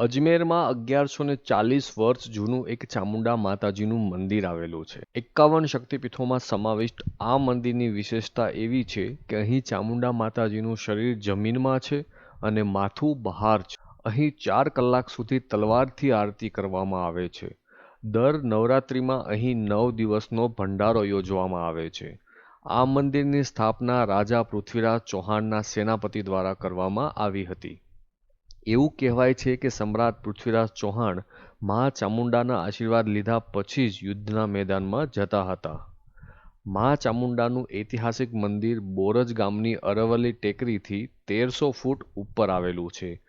અજમેરમાં અગિયારસો ને ચાલીસ વર્ષ જૂનું એક ચામુંડા માતાજીનું મંદિર આવેલું છે. એકાવન શક્તિપીઠોમાં સમાવિષ્ટ આ મંદિરની વિશેષતા એવી છે કે અહીં ચામુંડા માતાજીનું શરીર જમીનમાં છે અને માથું બહાર છે. અહીં ચાર કલાક સુધી તલવારથી આરતી કરવામાં આવે છે. દર નવરાત્રિમાં અહીં નવ દિવસનો ભંડારો યોજવામાં આવે છે. આ મંદિરની સ્થાપના રાજા પૃથ્વીરાજ ચૌહાણના સેનાપતિ દ્વારા કરવામાં આવી હતી. એવું કહેવાય છે કે સમ્રાટ પૃથ્વીરાજ ચૌહાણ મા ચામુંડાના આશીર્વાદ લીધા પછી જ યુદ્ધના મેદાનમાં જતા હતા. મા ચામુંડાનું ઐતિહાસિક મંદિર બોરજ ગામની અરવલ્લી ટેકરીથી તેરસો ફૂટ ઉપર આવેલું છે.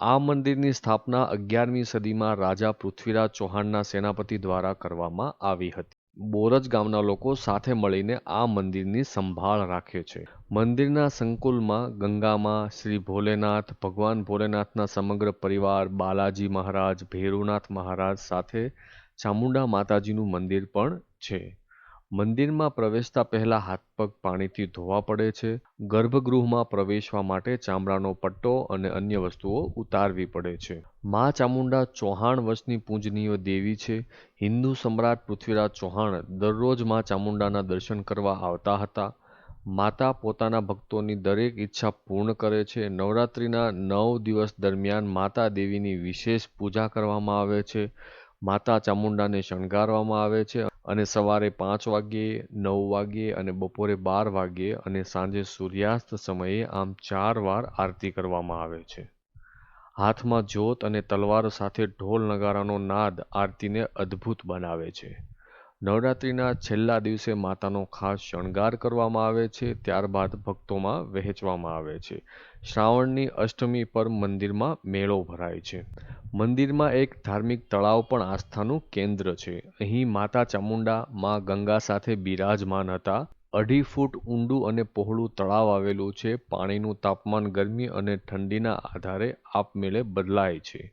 આ મંદિરની સ્થાપના અગિયારમી સદીમાં રાજા પૃથ્વીરાજ ચૌહાણના સેનાપતિ દ્વારા કરવામાં આવી હતી. બોરજ ગામના લોકો સાથે મળીને આ મંદિરની સંભાળ રાખે છે. મંદિરના સંકુલમાં ગંગામાં શ્રી ભોલેનાથ, ભગવાન ભોલેનાથના સમગ્ર પરિવાર, બાલાજી મહારાજ, ભેરુનાથ મહારાજ સાથે ચામુંડા માતાજીનું મંદિર પણ છે. મંદિરમાં પ્રવેશતા પહેલા હાથ પગ પાણીથી ધોવા પડે છે. ગર્ભગૃહમાં પ્રવેશવા માટે ચામડાનો પટ્ટો અને અન્ય વસ્તુઓ ઉતારવી પડે છે. મા ચામુંડા ચૌહાણ વંશની પૂજનીય દેવી છે. હિન્દુ સમ્રાટ પૃથ્વીરાજ ચૌહાણ દરરોજ મા ચામુંડાના દર્શન કરવા આવતા હતા. માતા પોતાના ભક્તોની દરેક ઈચ્છા પૂર્ણ કરે છે. નવરાત્રિના નવ દિવસ દરમિયાન માતા દેવીની વિશેષ પૂજા કરવામાં આવે છે. માતા ચામુંડાને શણગારવામાં આવે છે. અને સવારે પાંચ વાગ્યે, નવ વાગ્યે અને બપોરે બાર વાગ્યે અને સાંજે સૂર્યાસ્ત સમયે આમ ચાર વાર આરતી કરવામાં આવે છે. હાથમાં જોત અને તલવાર સાથે ઢોલ નગારાનો નાદ આરતીને અદ્ભુત બનાવે છે. નવરાત્રિના છેલ્લા દિવસે માતાનો ખાસ શણગાર કરવામાં આવે છે, ત્યારબાદ ભક્તોમાં વહેંચવામાં આવે છે. શ્રાવણની અષ્ટમી પર મંદિરમાં મેળો ભરાય છે. મંદિરમાં એક ધાર્મિક તળાવ પણ આસ્થાનું કેન્દ્ર છે. અહીં માતા ચામુંડા, માં ગંગા સાથે બિરાજમાન હતા. અઢી ફૂટ ઊંડું અને પહોળું તળાવ આવેલું છે. પાણીનું તાપમાન ગરમી અને ઠંડીના આધારે આપમેળે બદલાય છે.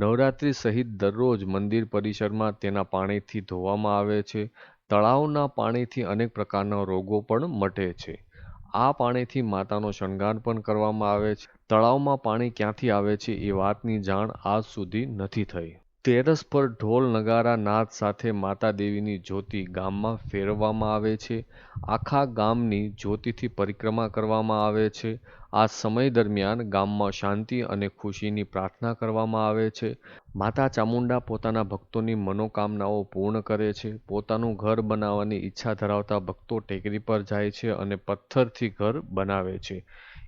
નવરાત્રિ સહિત દરરોજ મંદિર પરિસરમાં તેના પાણીથી ધોવામાં આવે છે. તળાવના પાણીથી અનેક પ્રકારના રોગો પણ મટે છે. આ પાણીથી માતાનો શણગાર પણ કરવામાં આવે છે. તળાવમાં પાણી ક્યાંથી આવે છે એ વાતની જાણ આજ સુધી નથી થઈ. તેરસ પર ઢોલ નગારા નાદ સાથે માતા દેવીની જ્યોતિ ગામમાં ફેરવવામાં આવે છે. આખા ગામની જ્યોતિથી પરિક્રમા કરવામાં આવે છે. આ સમય દરમિયાન ગામમાં શાંતિ અને ખુશીની પ્રાર્થના કરવામાં આવે છે. માતા ચામુંડા પોતાના ભક્તોની મનોકામનાઓ પૂર્ણ કરે છે. પોતાનું ઘર બનાવવાની ઈચ્છા ધરાવતા ભક્તો ટેકરી પર જાય છે અને પથ્થરથી ઘર બનાવે છે.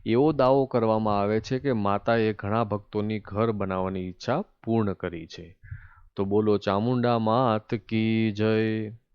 એવો દાવો કરવામાં આવે છે કે માતાએ ઘણા ભક્તોની ઘર બનાવવાની ઈચ્છા પૂર્ણ કરી છે. તો બોલો ચામુંડા માત કી જય?